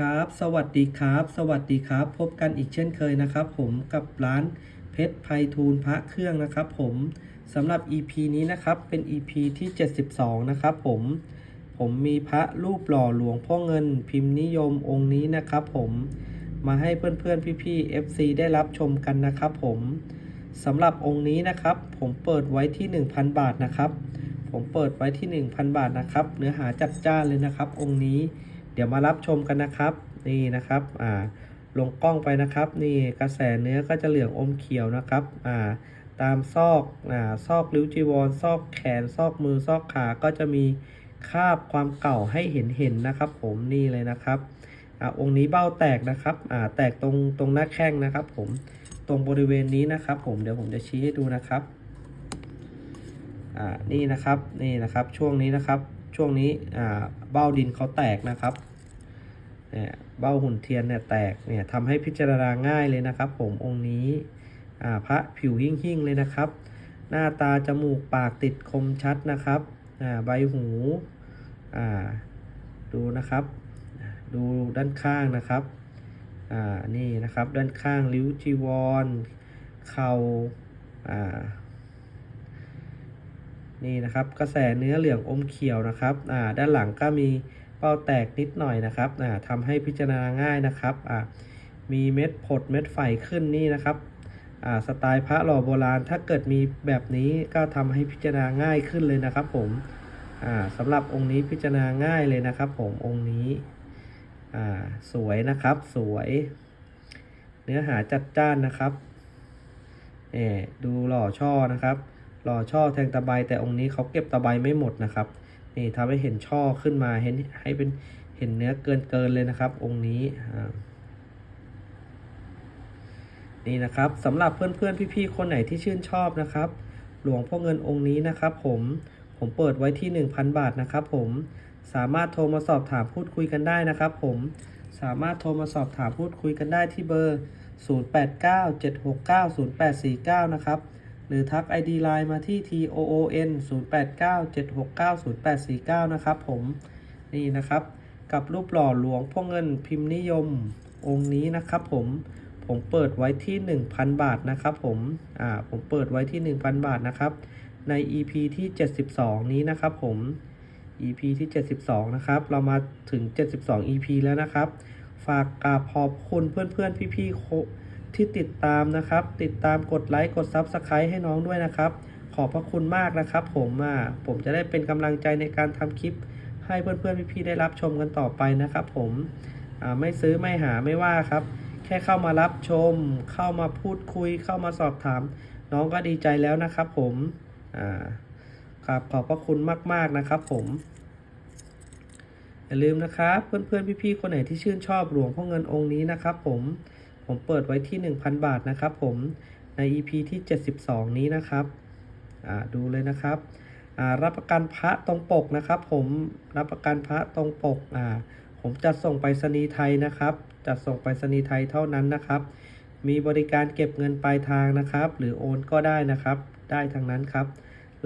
ครับ สวัสดีครับ สวัสดีครับ พบกันอีกเช่นเคยนะครับ ผมกับร้านเพชรไพฑูรย์พระเครื่องนะครับ ผมสำหรับ EP นี้นะครับเป็น EP ที่ 72 นะครับผมผมมีพระรูปหล่อหลวงพ่อเงินพิมพ์นิยมองค์นี้นะครับผมมาให้เพื่อนๆพี่ๆ FC ได้รับชมกันนะครับผมสำหรับองค์นี้นะครับ ผมเปิดไว้ที่ 1,000 บาทนะครับ ผมเปิดไว้ที่ 1,000 บาทนะครับ เนื้อหาจัดจ้านเลยนะครับ องค์นี้ เดี๋ยวมารับชมกันนะครับ นี่นะครับอ่าลงกล้องไปนะครับ นี่กระแสเนื้อก็จะเหลืองอมเขียวนะครับอ่าตามซอกอ่าซอกริ้วจีวรซอกแขนซอกมือซอกขาก็จะมีคาบความเก่าให้เห็นเห็นนะครับ ผมนี่เลยนะครับอ่าองค์นี้เบ้าแตกนะครับอ่าแตกตรงตรงหน้าแข้งนะครับ ผมตรงบริเวณนี้นะครับ ผมเดี๋ยวผมจะชี้ให้ดูนะครับอ่านี่นะครับนี่นะครับช่วงนี้นะครับ ช่วงนี้เบ้าดินเขาแตกนะครับเนี่ยเบ้าหุ่นเทียนเนี่ยแตกเนี่ยทำให้พิจารณาง่ายเลยนะครับ ผมองค์นี้พระผิวหิ่งหิ่งเลยนะครับ หน้าตาจมูกปากติดคมชัดนะครับใบหูดูนะครับ ดูด้านข้างนะครับนี่นะครับด้านข้างริ้วจีวร เขา่า นี่นะครับ กระแสเนื้อเหลืองอมเขียวนะครับอ่าด้านหลังก็มีเป้าแตกนิดหน่อยนะครับอ่าทำให้พิจารณาง่ายนะครับอ่ามีเม็ดผดเม็ดไฟขึ้นนี่นะครับอ่าสไตล์พระหล่อโบราณ ถ้าเกิดมีแบบนี้ก็ทำให้พิจารณาง่ายขึ้นเลยนะครับ ผมอ่าสำหรับองค์นี้พิจารณาง่ายเลยนะครับ ผมองค์นี้อ่าสวยนะครับสวย เนื้อหาจัดจ้านนะครับเอดูหล่อช่อนะครับ หล่อช่อแทงตะไบแต่องค์นี้เขาเก็บตะไบไม่หมดนะครับ นี่ทำให้เห็นช่อขึ้นมาเห็นให้เป็นเห็นเนื้อเกินเกินเลยนะครับ องค์นี้นี่นะครับสำหรับเพื่อนๆพี่ๆคนไหนที่ชื่นชอบนะครับ หลวงพ่อเงินองค์นี้นะครับ ผมผมเปิดไว้ที่ 1,000 บาทนะครับผมสามารถโทรมาสอบถามพูดคุยกันได้นะครับผมสามารถโทรมาสอบถามพูดคุยกันได้ที่เบอร์ 0897690849 นะครับ หรือทัก ID Line มาที่ TOON 0897690849 นะครับผมนี่นะครับ กับรูปหล่อหลวงพ่อเงินพิมพ์นิยมองค์นี้นะครับผมผมเปิดไว้ที่ 1,000 บาทนะครับผมอ่าผมเปิดไว้ที่ 1,000 บาทนะครับใน EP ที่ 72 นี้นะครับผม EP ที่ 72 นะครับ เรามาถึง 72 EP แล้วนะครับ ฝากกราบขอบคุณเพื่อนๆพี่ๆ ที่ติดตามนะครับ ติดตามกดไลค์กด Subscribe ให้น้องด้วยนะครับ ขอบพระคุณมากนะครับผมอ่าผมจะได้เป็นกำลังใจในการทำคลิป ให้เพื่อนๆพี่ๆได้รับชมกันต่อไปนะครับ ผมอ่าไม่ซื้อไม่หาไม่ว่าครับ แค่เข้ามารับชม เข้ามาพูดคุย เข้ามาสอบถาม น้องก็ดีใจแล้วนะครับ ผมอ่าครับขอบพระคุณมาก ๆนะครับ ผมอย่าลืมนะครับ เพื่อนๆพี่ๆคนไหนที่ชื่นชอบหลวงพ่อเงินองค์นี้นะครับ ผม ผมเปิดไว้ที่ 1,000 บาทนะครับผมใน EP ที่ 72 นี้นะครับอ่าดูเลยนะครับอ่ารับประกันพระตรงปกนะครับ ผมรับประกันพระตรงปกอ่าผมจะส่งไปรษณีย์ไทยนะครับจะส่งไปรษณีย์ไทยเท่านั้นนะครับ มีบริการเก็บเงินปลายทางนะครับ หรือโอนก็ได้นะครับ ได้ทั้งนั้นครับ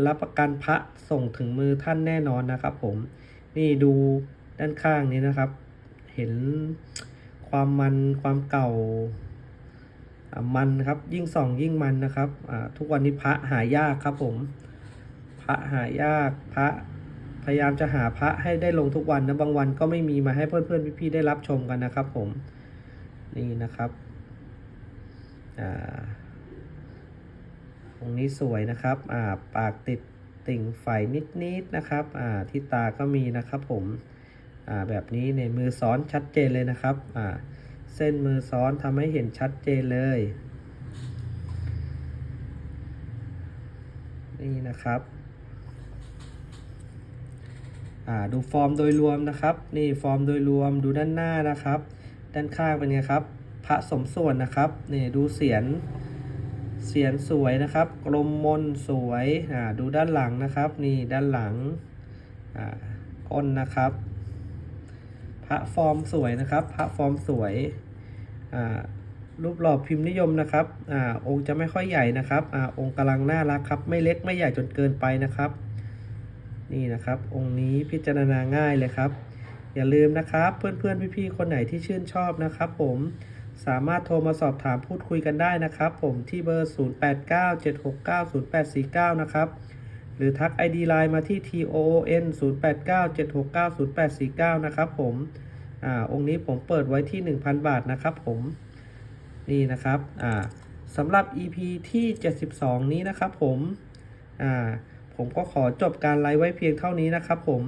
รับประกันพระส่งถึงมือท่านแน่นอนนะครับ ผมนี่ดูด้านข้างนี้นะครับ เห็น ความมันความเก่ามันครับ ยิ่งส่องยิ่งมันนะครับทุกวันนี้พระหายากครับผม พระหายากพระพยายามจะหาพระให้ได้ลงทุกวันนะบางวันก็ไม่มีมาให้เพื่อนๆพี่ๆได้รับชมกันนะครับ ผมนี่นะครับตรงนี้สวยนะครับปากติดติ่งไฟนิดๆนะครับที่ตาก็มีนะครับผม แบบนี้ในมือซ้อนชัดเจนเลยนะครับอ่าเส้นมือซ้อนทำให้เห็นชัดเจนเลย นี่นะครับอ่าดูฟอร์มโดยรวมนะครับ นี่ฟอร์มโดยรวมดูด้านหน้านะครับ ด้านข้างเป็นไงครับ พระสมส่วนนะครับนี่ดูเสียนเสียนสวยนะครับ กลมมนสวยอ่าดูด้านหลังนะครับ นี่ด้านหลังอ่าก้นนะครับ พระฟอร์มสวยนะครับ พระฟอร์มสวยรูปหล่อพิมพ์นิยมนะครับอองค์จะไม่ค่อยใหญ่นะครับอองค์กำลังน่ารักครับ ไม่เล็กไม่ใหญ่จนเกินไปนะครับ นี่นะครับ องค์นี้พิจารณาง่ายเลยครับ อย่าลืมนะครับ เพื่อนๆพี่ๆคนไหนที่ชื่นชอบนะครับ ผมสามารถโทรมาสอบถามพูดคุยกันได้นะครับ ผมที่เบอร์ 0897690849 นะครับ หรือทัก ID Line มาที่ TON 0897690849 นะครับผมอ่าองค์นี้ผมเปิดไว้ที่ 1,000 บาทนะครับผมนี่นะครับอ่าสำหรับ EP ที่ 72 นี้นะครับผมอ่าผมก็ขอจบการไลฟ์ไว้เพียงเท่านี้นะครับผม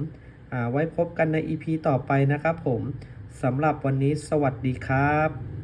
อ่าไว้พบกันใน EP ต่อไปนะครับผมสำหรับวันนี้สวัสดีครับ